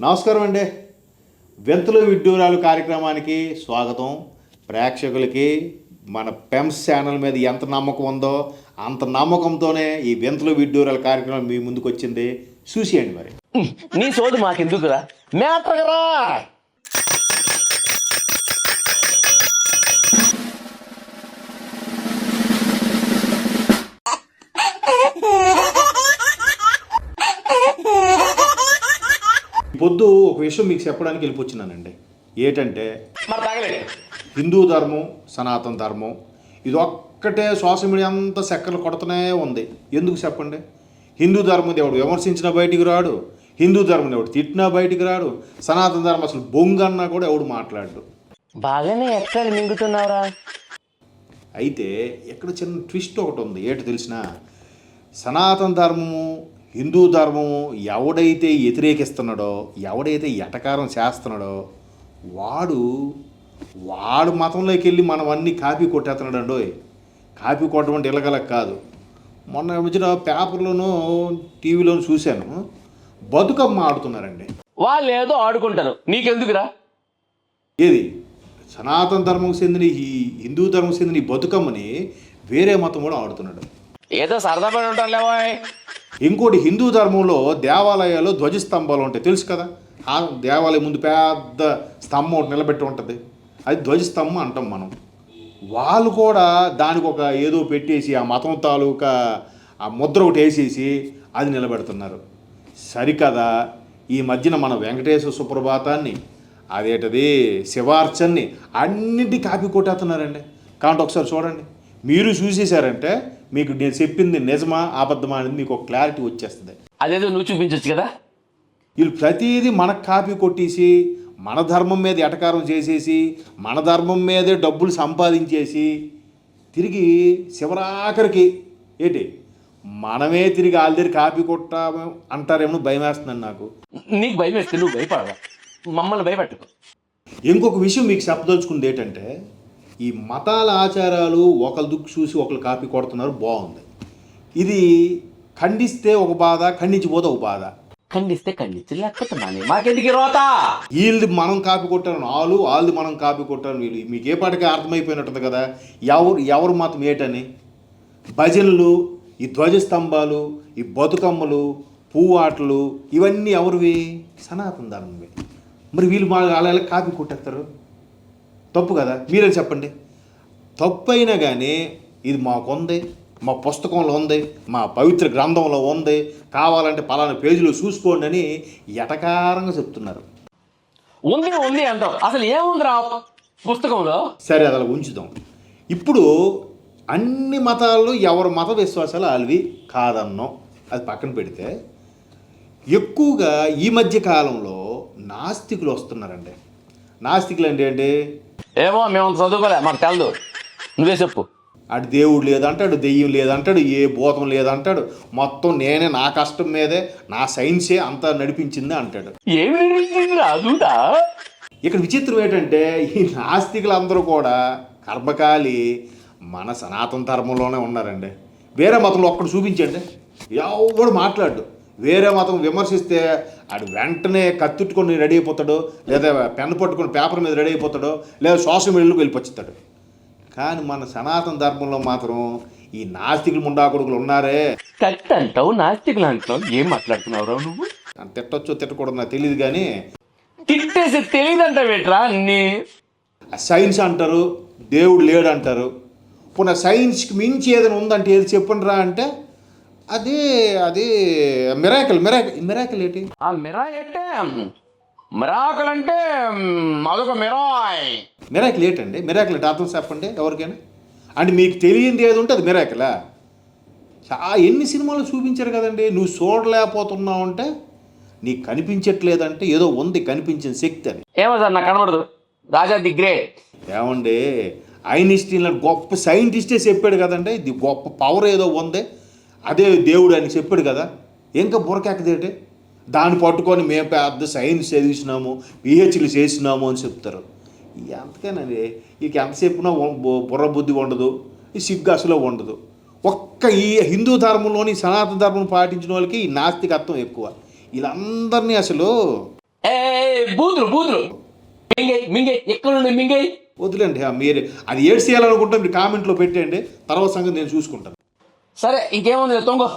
నమస్కారం అండి. వెంతులు విడ్డూరాలు కార్యక్రమానికి స్వాగతం. ప్రేక్షకులకి మన పెమ్స్ ఛానల్ మీద ఎంత నమ్మకం ఉందో అంత నమ్మకంతోనే ఈ వింతలు విడ్డూరాల కార్యక్రమం మీ ముందుకు వచ్చింది చూసేయండి మరి. నీ సోది మాకెందుకురా? మ్యాటర్ పొద్దు ఒక విషయం మీకు చెప్పడానికి వెళ్ళిపోతున్నానండి ఏంటంటే మరి తాగలేదు హిందూ ధర్మం సనాతన ధర్మం ఇది ఒక్కటే సోషల్ మీడియా అంతా సెక్కలు కొడుతూనే ఉంది. ఎందుకు చెప్పండి? హిందూ ధర్మం ఎవడు విమర్శించినా బయటికి రాడు. హిందూ ధర్మం ఎవడు తిట్టినా బయటికి రాడు. సనాతన ధర్మం అసలు బొంగు అన్నా కూడా ఎవడు మాట్లాడు బాగానే ఎక్కడ మింగుతున్నావురా? అయితే ఇక్కడ చిన్న ట్విస్ట్ ఒకటి ఉంది. ఏంటి తెలిసిన సనాతన ధర్మము హిందూ ధర్మము ఎవడైతే వ్యతిరేకిస్తున్నాడో ఎవడైతే ఎటకారం చేస్తున్నాడో వాడు వాడు మతంలోకి వెళ్ళి మనం అన్ని కాపీ కొట్టేస్తున్నాడు అండోయ్ కాపీ కొట్టడం అంటే ఇలగలక కాదు. మొన్న వచ్చిన పేపర్లోనూ టీవీలోనూ చూశాను. బతుకమ్మ ఆడుతున్నారండి. వాళ్ళు ఏదో ఆడుకుంటారు. నీకెందుకురా? ఏది? సనాతన ధర్మం చెందిన ఈ హిందూ ధర్మం చెందిన ఈ బతుకమ్మని వేరే మతం కూడా ఆడుతున్నాడు. ఏదో సరదా పడి ఉంటాం లేవా ఇంకోటి హిందూ ధర్మంలో దేవాలయాలు ధ్వజస్తంభాలు ఉంటాయి. తెలుసు కదా? ఆ దేవాలయం ముందు పెద్ద స్తంభం ఒకటి నిలబెట్టి ఉంటుంది. అది ధ్వజస్తంభం అంటాం మనం. వాళ్ళు కూడా దానికి ఒక ఏదో పెట్టేసి ఆ మతం తాలూకా ఆ ముద్ర ఒకటి వేసేసి అది నిలబెడుతున్నారు. సరికదా? ఈ మధ్యన మన వెంకటేశ్వర సుప్రభాతాన్ని అదేటది శివార్చన్ని అన్నింటి కాపీ కొట్టేస్తున్నారండి. కాబట్టి ఒకసారి చూడండి. మీరు చూసేశారంటే మీకు నేను చెప్పింది నిజమా అబద్ధమా అనేది మీకు ఒక క్లారిటీ వచ్చేస్తుంది. అదేదో నువ్వు చూపించచ్చు కదా? వీళ్ళు ప్రతిదీ మనకు కాపీ కొట్టేసి మన ధర్మం మీద ఎటకారం చేసేసి మన ధర్మం మీదే డబ్బులు సంపాదించేసి తిరిగి శివరాఖరికి ఏంటి? మనమే తిరిగి వాళ్ళ దగ్గర కాపీ కొట్టాము అంటారేమో భయం వేస్తుందండి నాకు. నీకు భయం వేస్తే నువ్వు భయపడరా మమ్మల్ని భయపెట్టుకో. ఇంకొక విషయం మీకు చెప్పదలుచుకుంది ఏంటంటే ఈ మతాల ఆచారాలు ఒకరి దుక్కు చూసి ఒకరు కాపీ కొడుతున్నారు బాగుంది. ఇది ఖండిస్తే ఒక బాధ ఖండించిపోతే ఒక బాధ. ఖండిస్తే ఖండించు లేకపోతే మాకెందుకు రోతా? వీళ్ళది మనం కాపీ కొట్టారు వాళ్ళు వాళ్ళది మనం కాపీ కొట్టారు వీళ్ళు. మీకు ఏ పాటికి అర్థమైపోయినట్టుంది కదా? ఎవరు ఎవరు మతం ఏటని? భజనలు ఈ ధ్వజస్తంభాలు ఈ బతుకమ్మలు పువ్వాటలు ఇవన్నీ ఎవరివి? సనాతన ధర్మవి మరి వీళ్ళు మా ఎలా కాపీ కొట్టేస్తారు? తప్పు కదా? మీరే చెప్పండి? తప్పు అయినా కానీ ఇది మాకు ఉంది మా పుస్తకంలో ఉంది మా పవిత్ర గ్రంథంలో ఉంది కావాలంటే పలానా పేజీలో చూసుకోండి అని ఎటకారంగా చెప్తున్నారు. ఉంది ఉంది అంటావు. అసలు ఏముందిరా పుస్తకంలో? సరే అది అలా ఉంచుదాం. ఇప్పుడు అన్ని మతాలు ఎవరి మత విశ్వాసాలు వాళ్ళవి కాదన్నాం. అది పక్కన పెడితే ఎక్కువగా ఈ మధ్య కాలంలో నాస్తికులు వస్తున్నారండి. నాస్తికులు అంటే ఏంటి? ఏమో మేము చదువుకోలే మాకు తెలదు. నువ్వే చెప్పు. అటు దేవుడు లేదంటాడు దెయ్యం లేదంటాడు ఏ భూతం లేదంటాడు. మొత్తం నేనే నా కష్టం మీదే నా సైన్సే అంతా నడిపించింది అంటాడు. ఏమి ఇక్కడ విచిత్రం ఏంటంటే ఈ నాస్తికులందరూ కూడా కర్మకాలి మన సనాతన ధర్మంలోనే ఉన్నారండి. వేరే మతంలో ఒక్కడు చూపించండి. ఎవడు మాట్లాడు వేరే మతం విమర్శిస్తే ఆడు వెంటనే కత్తుట్టుకొని రెడీ అయిపోతాడు లేదా పెన్ పట్టుకొని పేపర్ మీద రెడీ అయిపోతాడు లేదా సోషల్ మీడియాలోకి వెళ్ళిపోతాడు. కానీ మన సనాతన ధర్మంలో మాత్రం ఈ నాస్తికులు ముండాకుడుకులు ఉన్నారే. కరెక్ట్ అంటావు నాస్తికులు అంటావు ఏం మాట్లాడుతున్నావు నువ్వు? తిట్టొచ్చో తిట్టకూడదు నాకు తెలియదు కానీ తిట్టేసి తెలియదంటావేట్రా అన్ని? ఆ సైన్స్ అంటారు దేవుడు లేడు అంటారు. పునః సైన్స్కి మించి ఏదైనా ఉందంటే ఏది చెప్పండి రా అంటే అదే అదే మిరాకల్ మిరాకల్ మిరాకల్ ఏంటి? ఆ మిరాయ్ అంటే మిరాకులు అంటే అదొక మిరాయ్ మిరాకల్ ఏంటండి? మిరాకల్ అంటే అర్థం చెప్పండి ఎవరికైనా. అంటే మీకు తెలియంది ఏది ఉంటే అది మిరాకలా చా ఎన్ని సినిమాలు చూపించారు కదండి? నువ్వు చూడలేకపోతున్నావు అంటే నీకు కనిపించట్లేదంటే ఏదో ఉంది కనిపించిన శక్తి అది. ఏమో సార్ నాకు కనబడదు. Raja the great. ఏమండి? ఐన్స్టీన్ గొప్ప సైంటిస్టే చెప్పాడు కదండి ఇది గొప్ప పవర్ ఏదో ఉంది అదే దేవుడు అని చెప్పాడు కదా ఇంకా బురకెక్కదేంటి దాన్ని పట్టుకొని మేము పెద్ద సైన్స్ చదివించినాము పిహెచ్లు చేసినాము అని చెప్తారు. ఎంతకేనండి ఇక ఎంత చెప్పినా ఉ- బు- బుర్ర బుద్ధి ఉండదు ఈ సిగ్గు అసలు ఉండదు. ఒక్క ఈ హిందూ ధర్మంలోని సనాతన ధర్మం పాటించిన వాళ్ళకి ఈ నాస్తికత్వం ఎక్కువ. వీళ్ళందరినీ అసలు వదిలేండి మీరు అది ఏడ్చేయాలనుకుంటే మీరు కామెంట్లో పెట్టేయండి తర్వాత సంగతి నేను చూసుకుంటాను. సరే ఇంకేముంది? తొంగో.